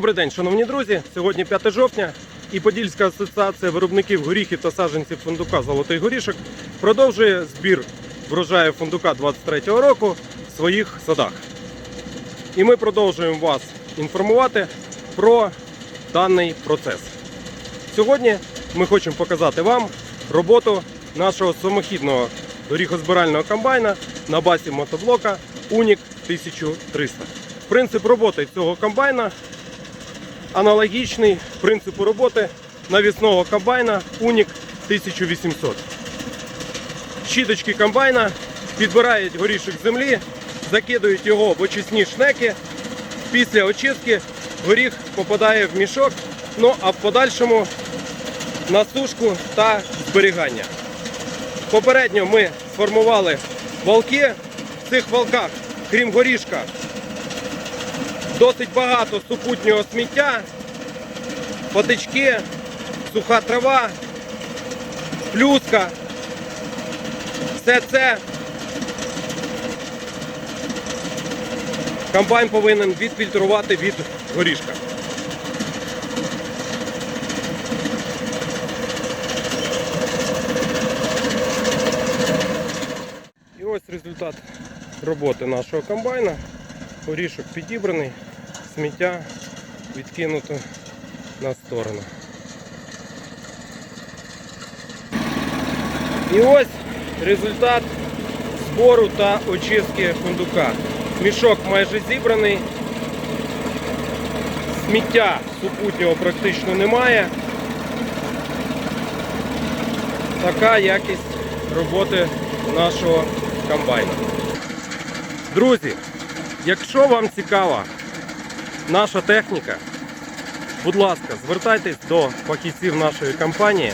Добрий день, шановні друзі. Сьогодні 5 жовтня і Подільська асоціація виробників горіхів та саджанців фундука Золотий горішок продовжує збір врожаю фундука 23-го року в своїх садах. І ми продовжуємо вас інформувати про даний процес. Сьогодні ми хочемо показати вам роботу нашого самохідного горіхозбирального комбайна на базі мотоблока Унік 1300. Принцип роботи цього комбайна аналогічний принципу роботи навісного комбайна Унік 1800. Щіточки комбайна підбирають горішок землі, закидують його в очисні шнеки. Після очистки горіх попадає в мішок, ну а в подальшому на сушку та зберігання. Попередньо ми сформували валки. В цих валках, крім горішка, досить багато супутнього сміття, патички, суха трава, плюска. Все це комбайн повинен відфільтрувати від горішка. І ось результат роботи нашого комбайна. Горішок підібраний, сміття відкинуто на сторону. І ось результат збору та очистки фундука. Мішок майже зібраний. Сміття супутнього практично немає. Така якість роботи нашого комбайна. Друзі, якщо вам цікава наша техніка, будь ласка, звертайтесь до фахівців нашої компанії.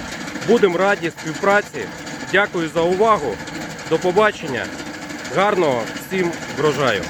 Будемо раді співпраці. Дякую за увагу. До побачення. Гарного всім врожаю!